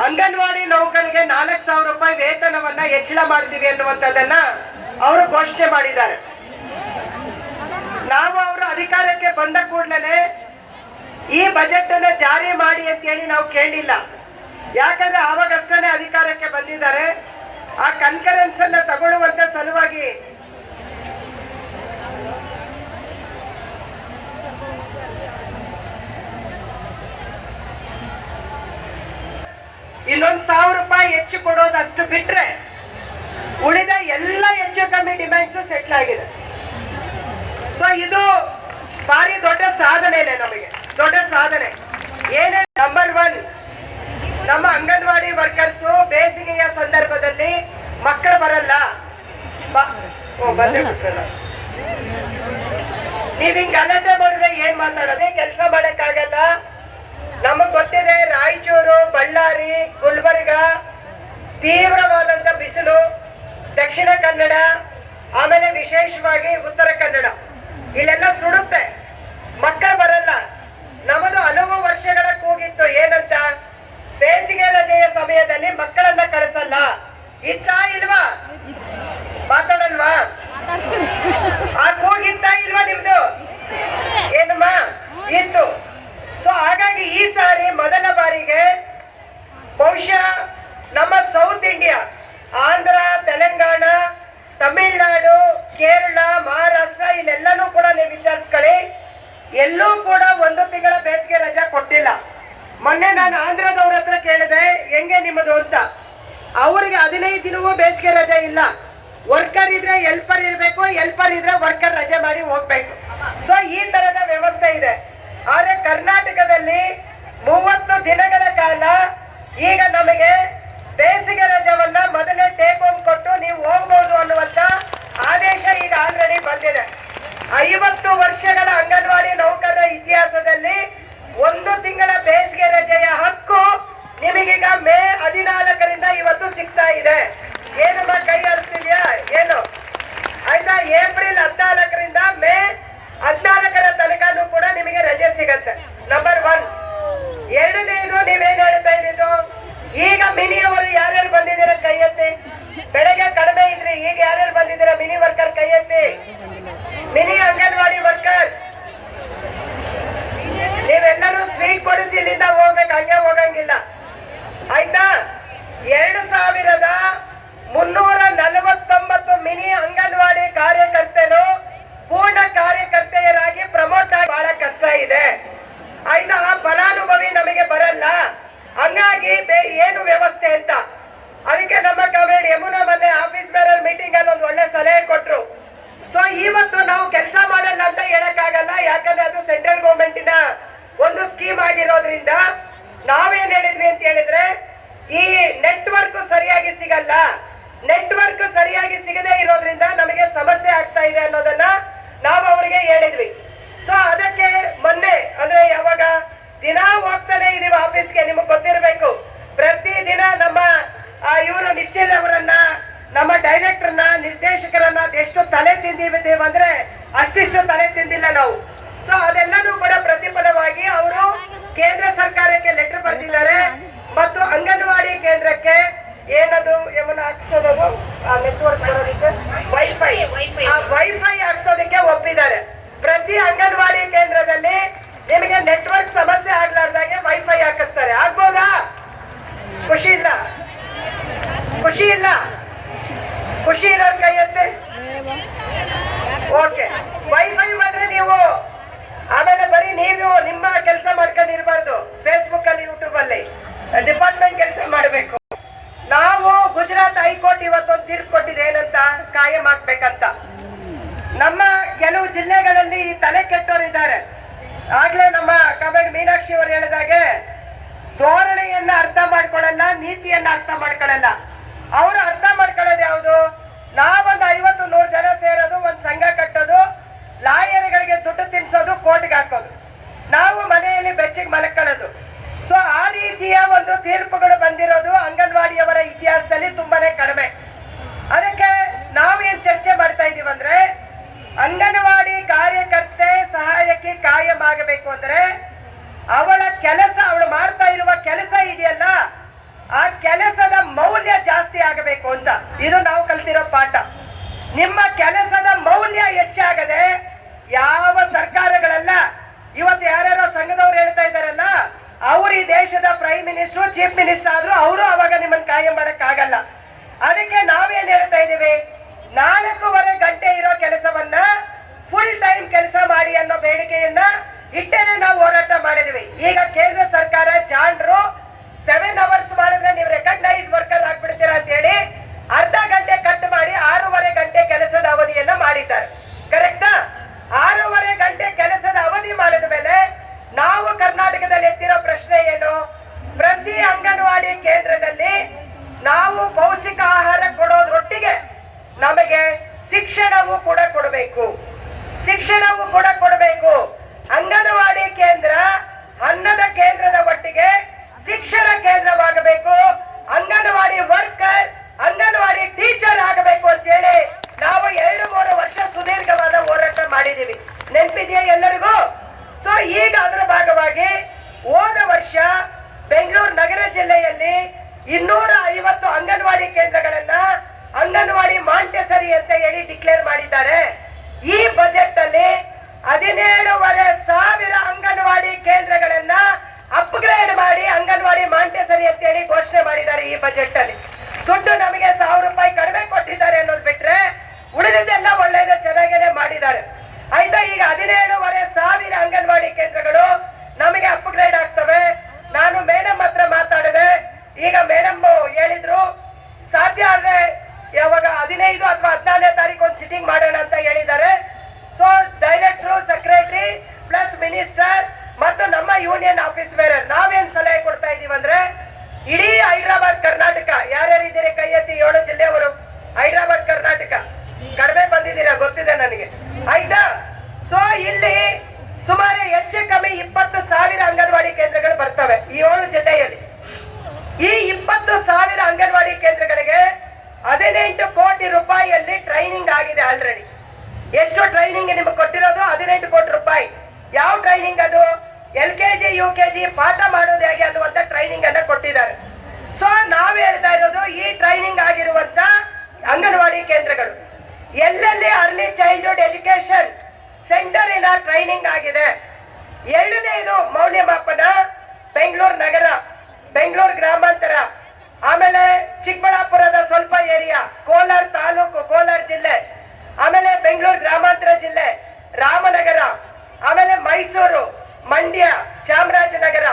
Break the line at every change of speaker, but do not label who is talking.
ಅಂಗನವಾಡಿ ನೌಕರಿಗೆ ನಾಲ್ಕು ಸಾವಿರ ರೂಪಾಯಿ ವೇತನವನ್ನ ಹೆಚ್ಚಳ ಮಾಡ್ತೀವಿ ಅನ್ನುವಂಥದ್ದನ್ನ ಅವರು ಘೋಷಣೆ ಮಾಡಿದ್ದಾರೆ. ನಾವು ಅವರು ಅಧಿಕಾರಕ್ಕೆ ಬಂದ ಕೂಡಲೇ ಈ ಬಜೆಟ್ ಅನ್ನ ಜಾರಿ ಮಾಡಿ ಅಂತ ಹೇಳಿ ನಾವು ಕೇಳಿಲ್ಲ. ಯಾಕಂದ್ರೆ ಆವಾಗಷ್ಟೇ ಅಧಿಕಾರಕ್ಕೆ ಬಂದಿದ್ದಾರೆ. ಆ ಕನ್ಕರೆನ್ಸ್ ಅನ್ನ ತಗೊಳ್ಳುವಂತ ಸಲುವಾಗಿ ಇನ್ನೊಂದು ಸಾವಿರ ರೂಪಾಯಿ ಹೆಚ್ಚು ಕೊಡೋದು ಅಷ್ಟು ಬಿಟ್ರೆ ಉಳಿದ ಎಲ್ಲ ಹೆಚ್ಚು ಕಮ್ಮಿ ಡಿಮ್ಯಾಂಡ್ಸ್ ಸೆಟ್ಲ್ ಆಗಿದೆ. ಸೊ ಇದು ಭಾರಿ ದೊಡ್ಡ ಸಾಧನೆನೆ ನಮಗೆ. ದೊಡ್ಡ ಸಾಧನೆ. ಏನೇ ನಂಬರ್ ಒನ್ ನಮ್ಮ ಅಂಗನವಾಡಿ ವರ್ಕರ್ಸ್ ಬೇಸಿಗೆಯ ಸಂದರ್ಭದಲ್ಲಿ ಮಕ್ಕಳು ಬರಲ್ಲ. ನೀವ್ ಹಿಂಗ್ ಗಲಾಟೆ ಮಾಡಿದ್ರೆ ಏನ್ ಮಾತಾಡೋದೇ? ಕೆಲಸ ಮಾಡಕ್ಕಾಗಲ್ಲ. ನಮಗ್ ಗೊತ್ತಿದೆ ರಾಯಚೂರು ತೀವ್ರವಾದಂತ ಬಿಸಿಲು, ದಕ್ಷಿಣ ಕನ್ನಡ, ಆಮೇಲೆ ವಿಶೇಷವಾಗಿ ಉತ್ತರ ಕನ್ನಡ. ಇಲ್ಲೆಲ್ಲ ಸುಡುತ್ತೆ. ಮಕ್ಕಳು ಬರಲ್ಲ. ನಮ್ಮದು ಹಲವು ವರ್ಷಗಳ ಕೂಗಿತ್ತು. ಏನಂತ ಎಲ್ಲೂ ಕೂಡ ಒಂದು ತಿಂಗಳ ಬೇಸಿಗೆ ರಜಾ ಕೊಟ್ಟಿಲ್ಲ. ಮೊನ್ನೆ ನಾನು ಆಂಧ್ರದವ್ರ ಹತ್ರ ಕೇಳಿದೆ, ಹೆಂಗೆ ನಿಮ್ಮದು ಅಂತ? ಅವ್ರಿಗೆ ಹದಿನೈದು ದಿನವೂ ಬೇಸಿಗೆ ರಜೆ ಇಲ್ಲ. ವರ್ಕರ್ ಇದ್ರೆ ಎಲ್ಪರ್ ಇರಬೇಕು ಎಲ್ಪರ್ ಇದ್ರೆ ವರ್ಕರ್ ರಜೆ ಮಾಡಿ ಹೋಗ್ಬೇಕು. ಸೊ ಈ ತರದ ವ್ಯವಸ್ಥೆ ಇದೆ. ಆದ್ರೆ ಕರ್ನಾಟಕದಲ್ಲಿ ಮೂವತ್ತು ದಿನಗಳ ಕಾಲ ಈಗ ನಮಗೆ ಬೇಸಿಗೆ ರಜವನ್ನ ಮೊದಲೇ ಟೇಕ್ ಹೋಮ್ ಕೊಟ್ಟು ನೀವು ಹೋಗ್ಬೋದು ಅನ್ನುವಂತ ಆದೇಶ ಈಗ ಆಲ್ರೆಡಿ ಬಂದಿದೆ. ಐವತ್ತು ವರ್ಷಗಳ ಅಂಗನವಾಡಿ ನೌಕರರ ಇತಿಹಾಸದಲ್ಲಿ ಒಂದು ತಿಂಗಳ ಬೇಸಿಗೆ ರಜೆಯ ಹಕ್ಕು ನಿಮಗೀಗ ಮೇ ಹದಿನಾಲ್ಕರಿಂದ ಇವತ್ತು ಸಿಗ್ತಾ ಇದೆ. ಏನಮ್ಮ ಕೈ ಹರಿಸ್ತಿದ್ಯಾ ಏನು? ಆಯ್ತಾ? ಏಪ್ರಿಲ್ ಹದಿನಾಲ್ಕರಿಂದ ಮೇ ಹದಿನಾಲ್ಕರ ತನಕನೂ ಕೂಡ ನಿಮಗೆ ರಜೆ ಸಿಗತ್ತೆ. ನಂಬರ್ ಒನ್ ಎರಡನೇದು ನೀವೇನು ಹೇಳ್ತಾ ಇದ್ದಿದ್ದು ಈಗ ಮಿನಿ ಅವರು ಯಾರ್ಯಾರು ಬಂದಿದ್ದೀರಾ ಕೈ ಎತ್ತಿ ಬೆಳಗ್ಗೆ ಕಡಿಮೆ ಇದ್ರಿ ಈಗ ಯಾರ್ಯಾರು ಬಂದಿದ್ದೀರಾ ಮಿನಿ ವರ್ಕರ್ ಕೈ ಎತ್ತಿ ಮಿನಿ ಅಂಗನವಾಡಿ ವರ್ಕರ್ಸ್ ನೀವೆಲ್ಲರೂ ಸ್ವೀಟ್ ಕೊಡಿಸಿ ಇಲ್ಲಿಂದ ಹೋಗ್ಬೇಕು ಹಂಗೆ ಹೋಗಂಗಿಲ್ಲ ಆಯ್ತಾ ಎರಡು ಸಾವಿರದ ಮುನ್ನೂರ ನಲವತ್ತೊಂಬತ್ತು ಮಿನಿ ಅಂಗನವಾಡಿ ಕಾರ್ಯಕರ್ತರು ಪೂರ್ಣ ಕಾರ್ಯಕರ್ತೆಯರಾಗಿ ಪ್ರಮೋಟ್ ಆಗಿ ಬಹಳ ಕಷ್ಟ ಇದೆ. ಆಯ್ತಾ ಫಲಾನುಭವಿ ನಮಗೆ ಬರಲ್ಲ. ಹಂಗಾಗಿ ಏನು ವ್ಯವಸ್ಥೆ ಅಂತ. ಅದಕ್ಕೆ ನಮ್ಮ ಕಮೇಡಿ ಯಮುನಾ ಮೊನ್ನೆ ಆಫೀಸ್ ಬೇರರ್ ಮೀಟಿಂಗ್ ಅಲ್ಲಿ ಒಂದು ಒಳ್ಳೆ ಸಲಹೆ ಕೊಟ್ರು. ಸೊ ಇವತ್ತು ನಾವು ಕೆಲಸ ಮಾಡಲ್ಲ ಅಂತ ಹೇಳಕ್ಕಾಗಲ್ಲ. ಯಾಕಂದ್ರೆ ಅದು ಸೆಂಟ್ರಲ್ ಗೌರ್ಮೆಂಟಿನ ಒಂದು ಸ್ಕೀಮ್ ಆಗಿರೋದ್ರಿಂದ ನಾವೇನ್ ಹೇಳಿ ಈ ನೆಟ್ವರ್ಕ್ ಸರಿಯಾಗಿ ಸಿಗಲ್ಲ. ನೆಟ್ವರ್ಕ್ ಸರಿಯಾಗಿ ಸಿಗದೆ ಇರೋದ್ರಿಂದ ನಮಗೆ ಸಮಸ್ಯೆ ಆಗ್ತಾ ಇದೆ ಅನ್ನೋದನ್ನ ನಾವು ಅವರಿಗೆ ಹೇಳಿದ್ವಿ. ಸೊ ಅದಕ್ಕೆ ಮೊನ್ನೆ, ಅಂದ್ರೆ ಯಾವಾಗ ದಿನ ಹೋಗ್ತಾನೆ ಇದೀವಿ ಆಫೀಸ್ಗೆ ನಿಮಗೆ ಗೊತ್ತಿರಬೇಕು. ಪ್ರತಿ ದಿನ ನಮ್ಮ ಇವರು ನಿಶ್ಚಲ್ ಅವರನ್ನ, ನಮ್ಮ ಡೈರೆಕ್ಟರ್ನ ನಿರ್ದೇಶಕರನ್ನ ಎಷ್ಟು ತಲೆ ತಿಂದಿದ್ದೀವಿ ಅಂದ್ರೆ ಅಷ್ಟಿಷ್ಟು ತಲೆ ತಿಂದಿಲ್ಲ ನಾವು. ಸೊ ಅದೆಲ್ಲನೂ ಕೂಡ ಪ್ರತಿಫಲವಾಗಿ ಅವರು ಕೇಂದ್ರ ಸರ್ಕಾರಕ್ಕೆ ಲೆಟರ್ ಕೇಂದ್ರಕ್ಕೆ ಏನದು ಯಮುನ ಹಾಕ್ಸೋದು ನೆಟ್ವರ್ಕ್ ಬರೋದಕ್ಕೆ ವೈಫೈ ಆ ವೈಫೈ ಹಾಕ್ಸೋದಕ್ಕೆ ಒಪ್ಪಿದ್ದಾರೆ. ಪ್ರತಿ ಅಂಗನವಾಡಿ ಕೇಂದ್ರದಲ್ಲಿ ನಿಮಗೆ ನೆಟ್ವರ್ಕ್ ಸಮಸ್ಯೆ ಆಗ್ಲಾರ್ದಾಗೆ ವೈಫೈ ಹಾಕಿಸ್ತಾರೆ. ಆಗ್ಬೋದಾ? ಖುಷಿ ಇಲ್ಲ. ಖುಷಿ ಇಲ್ಲ. ಖುಷಿ ಇರೋರ್ ಕೈ ಎತ್ತಿ ಓಕೆ ವೈಫೈ ಬಂದ್ರೆ ನೀವು ಆಮೇಲೆ ಬರೀ ನೀವು ನಿಮ್ಮ ಕೆಲಸ ಮಾಡ್ಕೊಂಡು ಇರಬಾರ್ದು ಫೇಸ್ಬುಕ್ ಅಲ್ಲಿ ಯೂಟ್ಯೂಬ್ ಅಲ್ಲಿ. ಡಿಪಾರ್ಟ್ಮೆಂಟ್ ಕೆಲಸ ಮಾಡಬೇಕು ನಾವು ಗುಜರಾತ್ ಹೈಕೋರ್ಟ್ ಇವತ್ತೊಂದು ತೀರ್ಪು ಕೊಟ್ಟಿದೆ ಏನಂತ ಕಾಯಂ ಆಗ್ಬೇಕಂತ. ನಮ್ಮ ಕೆಲವು ಜಿಲ್ಲೆಗಳಲ್ಲಿ ತಲೆ ತಲೆ ಕೆಟ್ಟೋರಿದ್ದಾರೆ ಆಗ್ಲೇ ನಮ್ಮ ಕಮೆಂಟ್ ಮೀನಾಕ್ಷಿ ಅವರು ಹೇಳಿದಾಗೆ ಧೋರಣೆಯನ್ನ ಅರ್ಥ ಮಾಡ್ಕೊಳ್ಳಲ್ಲ, ನೀತಿಯನ್ನ ಅರ್ಥ ಮಾಡ್ಕೊಳ್ಳಲ್ಲ. ಅವರು ಅರ್ಥ ಮಾಡ್ಕೊಳ್ಳೋದು ಯಾವುದು? ನಾವೊಂದು ಐವತ್ತು ನೂರು ಜನ ಸೇರೋದು, ಒಂದು ಸಂಘ ಕಟ್ಟೋದು, ಲಾಯರ್ಗಳಿಗೆ ದುಡ್ಡು ತಿನ್ಸೋದು, ಕೋರ್ಟ್ಗೆ ಹಾಕೋದು. ನಾವು ಮನೆಯಲ್ಲಿ ಬೆಚ್ಚಿಗೆ ಮಲ್ಕೊಳ್ಳೋದು. ಸೊ ಆ ರೀತಿಯ ಒಂದು ತೀರ್ಪುಗಳು ಬಂದಿರೋದು ಅಂಗನವಾಡಿಯವರ ಇತಿಹಾಸದಲ್ಲಿ ತುಂಬಾನೇ ಕಡಿಮೆ. ಅದಕ್ಕೆ ನಾವೇನ್ ಚರ್ಚೆ ಮಾಡ್ತಾ ಇದೀವಿ ಅಂದ್ರೆ, ಅಂಗನವಾಡಿ ಕಾರ್ಯಕರ್ತೆ ಸಹಾಯಕಿ ಕಾಯಂ ಆಗಬೇಕು ಅಂದ್ರೆ, ಅವಳ ಕೆಲಸ, ಅವಳು ಮಾಡ್ತಾ ಇರುವ ಕೆಲಸ ಇದೆಯಲ್ಲ, ಆ ಕೆಲಸದ ಮೌಲ್ಯ ಜಾಸ್ತಿ ಆಗಬೇಕು ಅಂತ. ಇದು ನಾವು ಕಲ್ತಿರೋ ಪಾಠ. ನಿಮ್ಮ ಕೆಲಸದ ಮೌಲ್ಯ ಹೆಚ್ಚಾಗದೆ ಯಾವ ಸರ್ಕಾರಗಳೆಲ್ಲ ಇವತ್ತು ಯಾರ್ಯಾರೋ ಸಂಘದವ್ರು ಹೇಳ್ತಾ ಇದಾರಲ್ಲ ಅವ್ರು ಈ ದೇಶದ ಪ್ರೈಮ್ ಮಿನಿಸ್ಟರ್ ಚೀಫ್ ಮಿನಿಸ್ಟರ್ ಆದ್ರೂ ಅವರು ಅವಾಗ ನಿಮ್ಮನ್ನು ಕಾಯಂ ಆಗಲ್ಲ ಅದಕ್ಕೆ ನಾವೇನ್ ಹೇಳ್ತಾ ಇದ್ದೀವಿ? ನಾಲ್ಕೂವರೆ ಗಂಟೆ ಇರೋ ಕೆಲಸವನ್ನ ಫುಲ್ ಟೈಮ್ ಕೆಲಸ ಮಾಡಿ ಅನ್ನೋ ಬೇಡಿಕೆಯನ್ನ ಇಟ್ಟೇನೆ ನಾವು ಹೋರಾಟ ಮಾಡಿದ್ವಿ ಈಗ ಕೇಂದ್ರ ಸರ್ಕಾರ ಜಾಣರು ಸೆವೆನ್ ಅವರ್ಸ್ ಮಾಡಿದ್ರೆ ನೀವು ರೆಕಗ್ನೈಸ್ ವರ್ಕರ್ ಆಗ್ಬಿಡ್ತೀರಾ ಅಂತ ಹೇಳಿ ಅರ್ಧ ಗಂಟೆ ಕಟ್ ಮಾಡಿ ಆರೂವರೆ ಗಂಟೆ ಕೆಲಸದ ಅವಧಿಯನ್ನ ಮಾಡಿದ್ದಾರೆ ಕರೆಕ್ಟಾ ಆರೂವರೆ ಗಂಟೆ ಕೆಲಸದ ಅವಧಿ ಮಾಡಿದ ಮೇಲೆ ನಾವು ಕರ್ನಾಟಕದಲ್ಲಿ ಎತ್ತಿರೋ ಪ್ರಶ್ನೆ ಏನು ಪ್ರತಿ ಅಂಗನವಾಡಿ ಕೇಂದ್ರದಲ್ಲಿ ನಾವು ಪೌಷ್ಟಿಕ ಆಹಾರ ಕೊಡೋದ್ರೊಟ್ಟಿಗೆ ನಮಗೆ ಶಿಕ್ಷಣವೂ ಕೂಡ ಕೊಡಬೇಕು. ಶಿಕ್ಷಣವೂ ಕೂಡ ಕೊಡಬೇಕು. ಅಂಗನವಾಡಿ ಕೇಂದ್ರ ಅನ್ನದ ಕೇಂದ್ರದ ಒಟ್ಟಿಗೆ ಶಿಕ್ಷಣ ಕೇಂದ್ರವಾಗಬೇಕು ಅಂಗನವಾಡಿ ವರ್ಕರ್ ಅಂಗನವಾಡಿ ಟೀಚರ್ ಆಗಬೇಕು ಅಂತೇಳಿ ನಾವು ಎರಡು ಮೂರು ವರ್ಷ ಸುದೀರ್ಘವಾದ ಹೋರಾಟ ಮಾಡಿದೀವಿ ನೆನಪಿದೆಯಾ ಎಲ್ಲರಿಗೂ ಸೊ ಈಗ ಅದರ ಭಾಗವಾಗಿ ಹೋದ ವರ್ಷ ಬೆಂಗಳೂರು ನಗರ ಜಿಲ್ಲೆಯಲ್ಲಿ ಇನ್ನೂರ ಐವತ್ತು ಅಂಗನವಾಡಿ ಕೇಂದ್ರಗಳನ್ನ ಅಂಗನವಾಡಿ ಮಾಂಟೆಸರಿ ಅಂತ ಹೇಳಿ ಡಿಕ್ಲೇರ್ ಮಾಡಿದ್ದಾರೆ. ಈ ಬಜೆಟ್ ಅಲ್ಲಿ ಹದಿನೇಳುವರೆ ಸಾವಿರ ಅಂಗನವಾಡಿ ಕೇಂದ್ರಗಳನ್ನ ಅಪ್ಗ್ರೇಡ್ ಮಾಡಿ ಅಂಗನವಾಡಿ ಮಾಂಟೆಸರಿ ಅಂತ ಹೇಳಿ ಘೋಷಣೆ ಮಾಡಿದ್ದಾರೆ ಈ ಬಜೆಟ್ ಅಲ್ಲಿ ದುಡ್ಡು ನಮಗೆ ಸಾವಿರ ರೂಪಾಯಿ ಕಡಿಮೆ ಕೊಟ್ಟಿದ್ದಾರೆ ಅನ್ನೋದು ಬಿಟ್ರೆ ಉಳಿದಿದ್ದೆಲ್ಲ ಒಳ್ಳೇದು ಚೆನ್ನಾಗೇನೆ ಮಾಡಿದ್ದಾರೆ ಆಯ್ತಾ ಈಗ ಹದಿನೇಳುವರೆ ಸಾವಿರ ಅಂಗನವಾಡಿ ಕೇಂದ್ರಗಳು ನಮಗೆ ಅಪ್ಗ್ರೇಡ್ ಆಗ್ತವೆ ನಾನು ಮೇಡಮ್ ಹತ್ರ ಮಾತಾಡಿದೆ ಈಗ ಮೇಡಮ್ ಹೇಳಿದ್ರು, ಸಾಧ್ಯ ಆದ್ರೆ ಯಾವಾಗ ಹದಿನೈದು ಅಥವಾ ಹದಿನಾರನೇ ತಾರೀಕು ಒಂದು ಸಿಟ್ಟಿಂಗ್ ಮಾಡೋಣ ಅಂತ ಹೇಳಿದ್ದಾರೆ. So director secretary plus minister ಮತ್ತು ನಮ್ಮ ಯೂನಿಯನ್ ಆಫೀಸ್ ಬೇರೆ ನಾವೇನ್ ಸಲಹೆ ಕೊಡ್ತಾ ಇದೀವಿ ಅಂದ್ರೆ ಇಡೀ ಹೈದರಾಬಾದ್ ಕರ್ನಾಟಕ ಯಾರ್ಯಾರು ಇದ್ದೀರಿ ಕೈ ಎತ್ತಿ ಏಳು ಜಿಲ್ಲೆಯವರು ಹೈದರಾಬಾದ್ ಕರ್ನಾಟಕ ಕಡಿಮೆ ಬಂದಿದ್ದೀರಾ ಗೊತ್ತಿದೆ ನನಗೆ ಆಯ್ತಾ ಸೊ ಇಲ್ಲಿ ಸುಮಾರು ಹೆಚ್ಚು ಕಮ್ಮಿ ಇಪ್ಪತ್ತು ಸಾವಿರ ಅಂಗನವಾಡಿ ಕೇಂದ್ರಗಳು ಬರ್ತವೆ ಈ ಏಳು ಜಿಲ್ಲೆಯಲ್ಲಿ ಈ ಇಪ್ಪತ್ತು ಸಾವಿರ ಅಂಗನವಾಡಿ ಕೇಂದ್ರಗಳಿಗೆ ಹದಿನೆಂಟು ಕೋಟಿ ರೂಪಾಯಿಯಲ್ಲಿ ಟ್ರೈನಿಂಗ್ ಆಗಿದೆ ಆಲ್ರೆಡಿ ಎಷ್ಟು ಟ್ರೈನಿಂಗ್ ನಿಮಗೆ ಕೊಟ್ಟಿರೋದು ಹದಿನೆಂಟು ಕೋಟಿ ರೂಪಾಯಿ. ಯಾವ ಟ್ರೈನಿಂಗ್ ಅದು? L K G, U K G ಪಾಠ ಮಾಡೋದು ಹೇಗೆ ಅನ್ನುವಂತ ಟ್ರೈನಿಂಗ್ ಅನ್ನ ಕೊಟ್ಟಿದ್ದಾರೆ. ಸೊ ನಾವು ಹೇಳ್ತಾ ಇರೋದು ಈ ಟ್ರೈನಿಂಗ್ ಆಗಿರುವಂತ ಅಂಗನವಾಡಿ ಕೇಂದ್ರಗಳು. ಎಲ್ಲೆಲ್ಲಿ ಅರ್ಲಿ ಚೈಲ್ಡ್ಹುಡ್ ಎಜುಕೇಶನ್ ಸೆಂಟರಿನ ಟ್ರೈನಿಂಗ್ ಆಗಿದೆ. ಎರಡನೇದು ಮೌಲ್ಯಮಾಪನ, ಬೆಂಗಳೂರು ನಗರ, ಬೆಂಗಳೂರು ಗ್ರಾಮಾಂತರ. ಆಮೇಲೆ ಚಿಕ್ಕಬಳ್ಳಾಪುರದ ಸ್ವಲ್ಪ ಏರಿಯಾ, ಕೋಲಾರ ತಾಲೂಕು, ಕೋಲಾರ ಜಿಲ್ಲೆ, ಆಮೇಲೆ ಬೆಂಗಳೂರು ಗ್ರಾಮಾಂತರ ಜಿಲ್ಲೆ, ರಾಮನಗರ, ಆಮೇಲೆ ಮೈಸೂರು, ಮಂಡ್ಯ, ಚಾಮರಾಜನಗರ